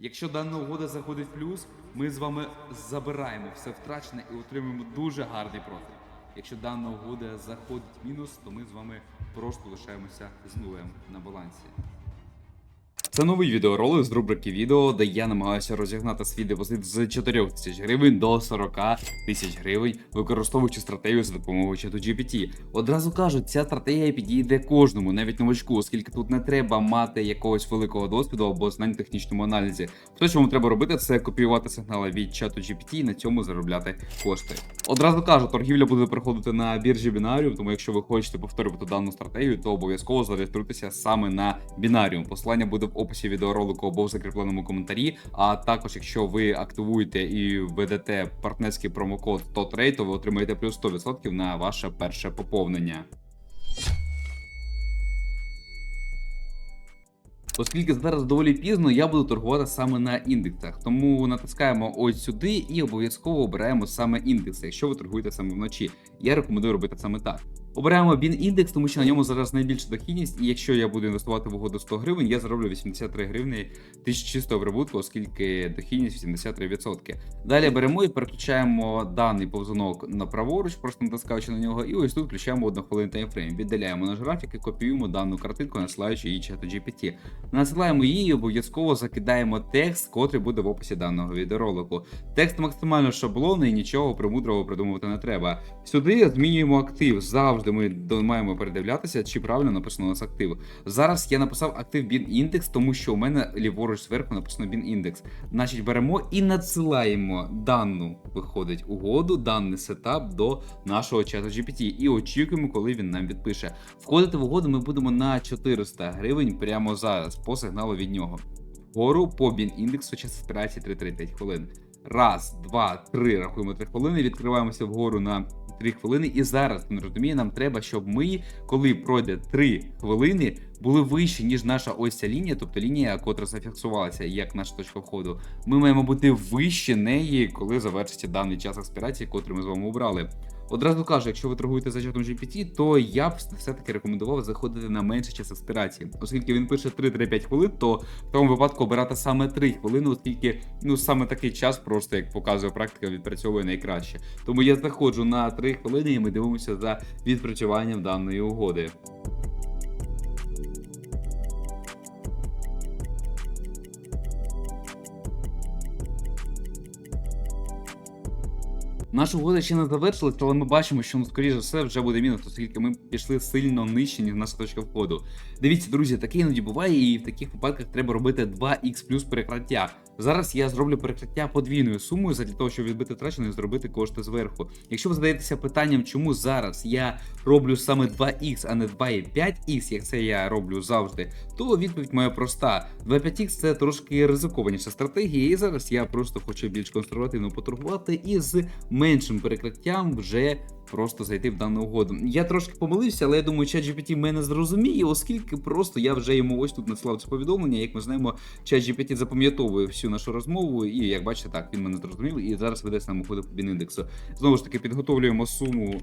Якщо дана угода заходить в плюс, ми з вами забираємо все втрачене і отримуємо дуже гарний профіль. Якщо дана угода заходить в мінус, то ми з вами просто лишаємося з нулем на балансі. Це новий відеоролик з рубрики відео, де я намагаюся розігнати свій депозит з 4 тисяч гривень до 40 тисяч гривень, використовуючи стратегію за допомогою чату GPT. Одразу кажу, ця стратегія підійде кожному, навіть новачку, оскільки тут не треба мати якогось великого досвіду або знань в технічному аналізі. Все, що вам треба робити, це копіювати сигнали від чату GPT і на цьому заробляти кошти. Одразу кажу, торгівля буде проходити на біржі Binarium, тому якщо ви хочете повторювати дану стратегію, то обов'язково зареєструйтеся саме на Binarium. Посилання буде в описі відеоролику або в закріпленому коментарі. А також, якщо ви активуєте і введете партнерський промокод TOTRADE, то ви отримаєте плюс 100% на ваше перше поповнення. Оскільки зараз доволі пізно, я буду торгувати саме на індексах. Тому натискаємо ось сюди і обов'язково обираємо саме індекси, якщо ви торгуєте саме вночі. Я рекомендую робити саме так. Обираємо BIN індекс, тому що на ньому зараз найбільша дохідність, і якщо я буду інвестувати в угоду 100 гривень, я зароблю 83 гривні тисяч чистого прибутку, оскільки дохідність 83%. Далі беремо і переключаємо даний повзунок на праворуч, просто натискаючи на нього, і ось тут включаємо однохвилинний таймфрейм. Віддаляємо наш графік і копіюємо дану картинку, насилаючи її чату GPT. Насилаємо її і обов'язково закидаємо текст, котрий буде в описі даного відеоролику. Текст максимально шаблонний, нічого примудрого придумувати не треба. Сюди змінюємо актив. Завжди ми маємо передивлятися, чи правильно написано у нас актив. Зараз я написав актив bin індекс, тому що у мене ліворуч зверху написано bin індекс. Значить, беремо і надсилаємо дану, виходить, угоду, даний сетап до нашого чату GPT і очікуємо, коли він нам відпише. Входити в угоду ми будемо на 400 гривень прямо зараз по сигналу від нього. Вгору по bin індексу час операції 3-5 хвилин. Раз, два, три. Рахуємо 3 хвилини, відкриваємося вгору на 3 хвилини. І зараз він розуміє, нам треба, щоб ми, коли пройде 3 хвилини, були вищі, ніж наша ось ця лінія, тобто лінія, котра зафіксувалася як наша точка входу. Ми маємо бути вище неї, коли завершиться даний час експірації, котрий ми з вами обрали. Одразу кажу, якщо ви торгуєте за чатом GPT, то я б все-таки рекомендував заходити на менший час експірації. Оскільки він пише 3-5 хвилин, то в тому випадку обирати саме 3 хвилини, оскільки ну саме такий час, просто як показує практика, відпрацьовує найкраще. Тому я заходжу на 3 хвилини і ми дивимося за відпрацюванням даної угоди. Наша угода ще не завершилась, але ми бачимо, що ну, скоріше все вже буде мінус, оскільки ми пішли сильно нижче, ніж наша точка входу. Дивіться, друзі, таке іноді буває, і в таких випадках треба робити 2х плюс перекриття. Зараз я зроблю перекриття подвійною сумою для того, щоб відбити втрачене і зробити кошти зверху. Якщо ви задаєтеся питанням, чому зараз я роблю саме 2х, а не 2,5х, як це я роблю завжди, то відповідь моя проста. 2,5х це трошки ризикованіша стратегія, і зараз я просто хочу більш консервативно поторгувати і з меншим перекриттям вже просто зайти в дану угоду. Я трошки помилився, але я думаю, ChatGPT мене зрозуміє, оскільки просто я вже йому ось тут надіслав це повідомлення. Як ми знаємо, ChatGPT запам'ятовує всю нашу розмову, і як бачите, так він мене зрозумів і зараз веде саме ходу по бініндексу. Знову ж таки, підготовлюємо суму.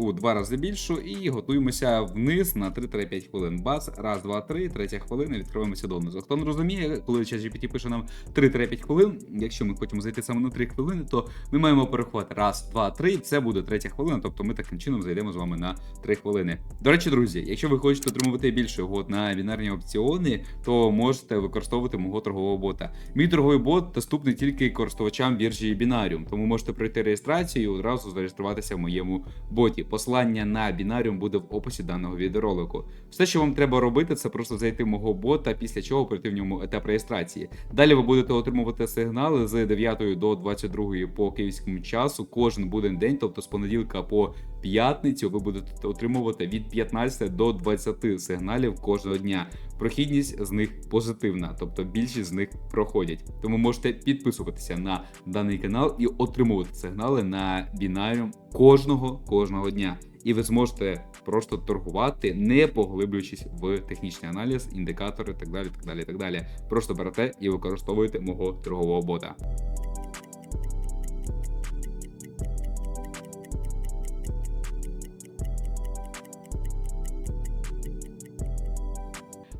У два рази більшу і готуємося вниз на 3-5 хвилин. Бац, раз, два, три, третя хвилина, відкриваємося донизу. Хто не розуміє, коли ChatGPT пише нам 3-5 хвилин, якщо ми хочемо зайти саме на 3 хвилини, то ми маємо переховати раз, два, три. Це буде третя хвилина, тобто ми таким чином зайдемо з вами на 3 хвилини. До речі, друзі, якщо ви хочете отримувати більше угод на бінарні опціони, то можете використовувати мого торгового бота. Мій торговий бот доступний тільки користувачам біржі Binarium, тому можете пройти реєстрацію і одразу зареєструватися в моєму боті. Посилання на бінаріум буде в описі даного відеоролику. Все, що вам треба робити, це просто зайти в мого бота, після чого пройти в ньому етап реєстрації. Далі ви будете отримувати сигнали з 9 до 22 по київському часу кожен буден день, тобто з понеділка по п'ятницю, ви будете отримувати від 15 до 20 сигналів кожного дня. Прохідність з них позитивна, тобто більшість з них проходять. Тому можете підписуватися на даний канал і отримувати сигнали на Binarium кожного кожного дня. І ви зможете просто торгувати, не поглиблюючись в технічний аналіз, індикатори, так далі, так далі, так далі. Просто берете і використовуєте мого торгового бота.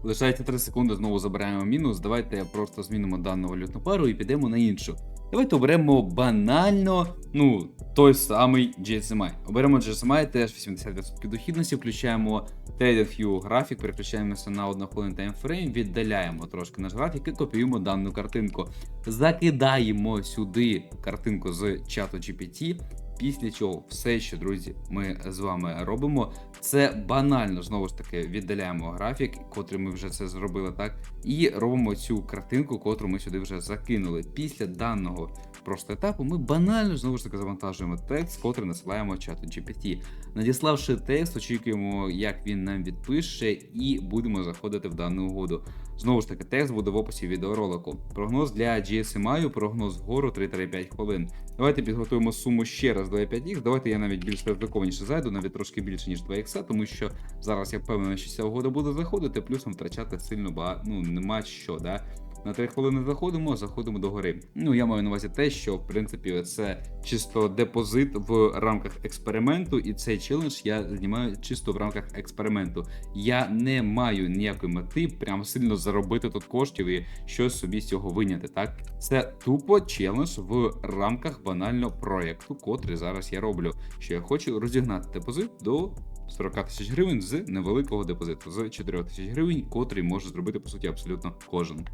Лишається 3 секунди, знову забираємо мінус. Давайте просто змінимо дану валютну пару і підемо на іншу. Давайте оберемо банально, ну, той самий GSMI. Оберемо GSMI, теж 80% дохідності, включаємо TradingView графік, переключаємося на 1 хвилин таймфрейм, віддаляємо трошки наш графік і копіюємо дану картинку. Закидаємо сюди картинку з чату GPT. Після чого все, що друзі, ми з вами робимо, це банально знову ж таки віддаляємо графік, котрий ми вже це зробили, так, і робимо цю картинку, котру ми сюди вже закинули. Після даного просто етапу ми банально знову ж таки завантажуємо текст, котрий насилаємо чату GPT. Надіславши текст, очікуємо, як він нам відпише, і будемо заходити в дану угоду. Знову ж таки, текст буде в описі відеоролику. Прогноз для GSMI, прогноз вгору 3-5 хвилин. Давайте підготуємо суму ще раз до 5X. Давайте я навіть більш ризикованіше зайду, навіть трошки більше, ніж 2х, тому що зараз я впевнений, що ця угода буде заходити, плюсом втрачати сильно багато, ну нема що, да. На 3 хвилини заходимо, заходимо до гори. Ну, я маю на увазі те, що в принципі це чисто депозит в рамках експерименту, і цей челендж я знімаю чисто в рамках експерименту. Я не маю ніякої мети прям сильно заробити тут коштів і щось собі з цього виняти. Так, це тупо челендж в рамках банально проєкту, котрий зараз я роблю. Що я хочу розігнати депозит до 40 тисяч гривень з невеликого депозиту, з 4 тисяч гривень, котрий може зробити по суті абсолютно кожен.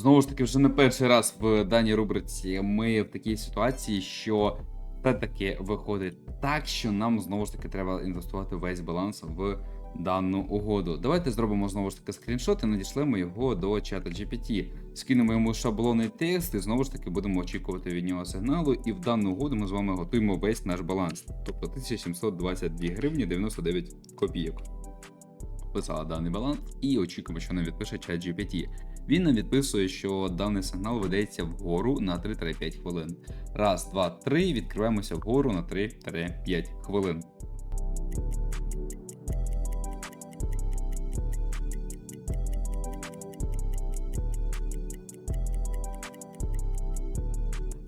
Знову ж таки, вже не перший раз в даній рубриці ми в такій ситуації, що все-таки виходить так, що нам знову ж таки треба інвестувати весь баланс в дану угоду. Давайте зробимо знову ж таки скріншот і надішлемо його до чата GPT. Скинемо йому шаблонний текст і знову ж таки будемо очікувати від нього сигналу. І в дану угоду ми з вами готуємо весь наш баланс, тобто 1722 гривні 99 копійок. Писала даний баланс і очікуємо, що нам відпише чат GPT. Він нам відписує, що даний сигнал ведеться вгору на 3-5 хвилин. Раз, два, три. Відкриваємося вгору на 3-5 хвилин.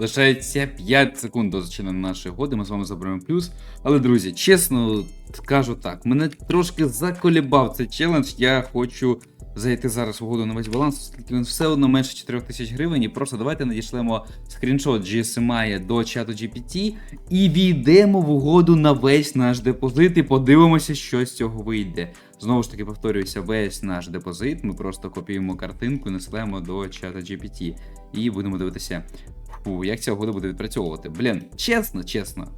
Лишається 5 секунд до зачинення нашої годи. Ми з вами заберемо плюс. Але, друзі, чесно кажу так, мене трошки заколібав цей челендж. Я хочу зайти зараз в угоду на весь баланс, оскільки він все одно менше 4 тисяч гривень. І просто давайте надішлемо скріншот GSMI до чату GPT і війдемо в угоду на весь наш депозит і подивимося, що з цього вийде. Знову ж таки, повторююся, весь наш депозит. Ми просто копіюємо картинку і насилаємо до чата GPT. І будемо дивитися, фу, як ця угода буде відпрацьовувати. Блін, чесно, чесно.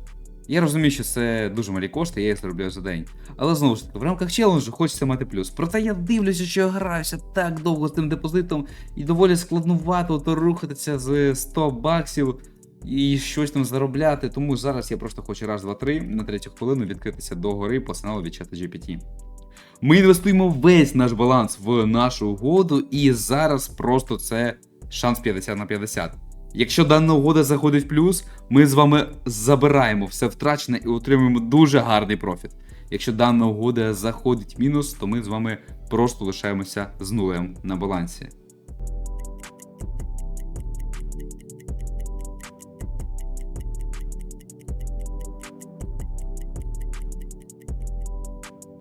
Я розумію, що це дуже малі кошти, я їх заробляю за день. Але знову ж таки, в рамках челенджу хочеться мати плюс. Проте я дивлюся, що я граюся так довго з тим депозитом, і доволі складнувато то рухатися з 100 баксів і щось там заробляти. Тому зараз я просто хочу раз, два, три на третю хвилину відкритися до гори по сигналу від чата GPT. Ми інвестуємо весь наш баланс в нашу угоду, і зараз просто це шанс 50 на 50. Якщо дана угода заходить в плюс, ми з вами забираємо все втрачене і отримуємо дуже гарний профіт. Якщо дана угода заходить в мінус, то ми з вами просто лишаємося з нулем на балансі.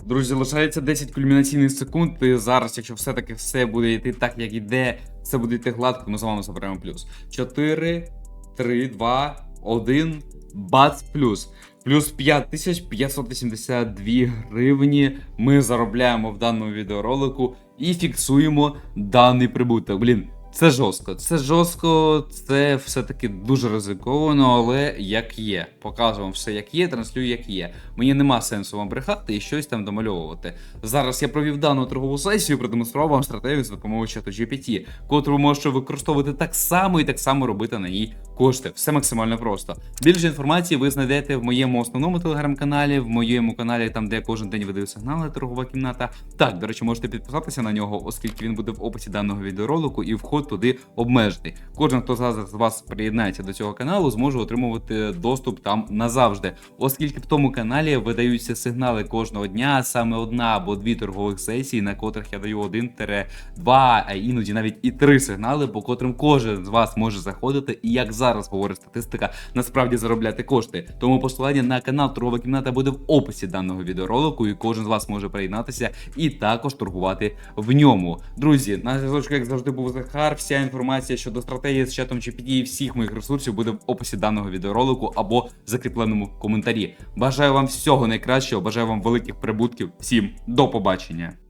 Друзі, лишається 10 кульмінаційних секунд. І зараз, якщо все-таки все буде йти так, як іде, все буде йти гладко, ми з вами заберемо плюс. 4, 3, 2, 1, бац, плюс. Плюс 5582 гривні ми заробляємо в даному відеоролику і фіксуємо даний прибуток. Блін, це жорстко. Це жорстко, це все-таки дуже ризиковано, але як є. Показую вам все як є, транслюю як є. Мені нема сенсу вам брехати і щось там домальовувати. Зараз я провів дану торгову сесію, продемонстрував вам стратегію з допомогою чату GPT, котру ви можете використовувати так само і так само робити на ній кошти. Все максимально просто. Більше інформації ви знайдете в моєму основному телеграм-каналі, в моєму каналі, там де кожен день видаю сигнали, торгова кімната. Так, до речі, можете підписатися на нього, оскільки він буде в описі даного відеоролику, і вход туди обмежений. Кожен, хто зараз з вас приєднається до цього каналу, зможе отримувати доступ там назавжди, оскільки в тому каналі видаються сигнали кожного дня, саме одна або дві торгових сесії, на котрих я даю один-два, а іноді навіть і три сигнали, по котрим кожен з вас може заходити і як зараз говорить статистика, насправді заробляти кошти. Тому посилання на канал Торгова кімната буде в описі даного відеоролику, і кожен з вас може приєднатися і також торгувати в ньому. Друзі, на зв'язочку, як завжди, був Захар. Вся інформація щодо стратегії з чатом GPT і всіх моїх ресурсів буде в описі даного відеоролику або в закріпленому коментарі. Бажаю вам всього найкращого, бажаю вам великих прибутків. Всім до побачення.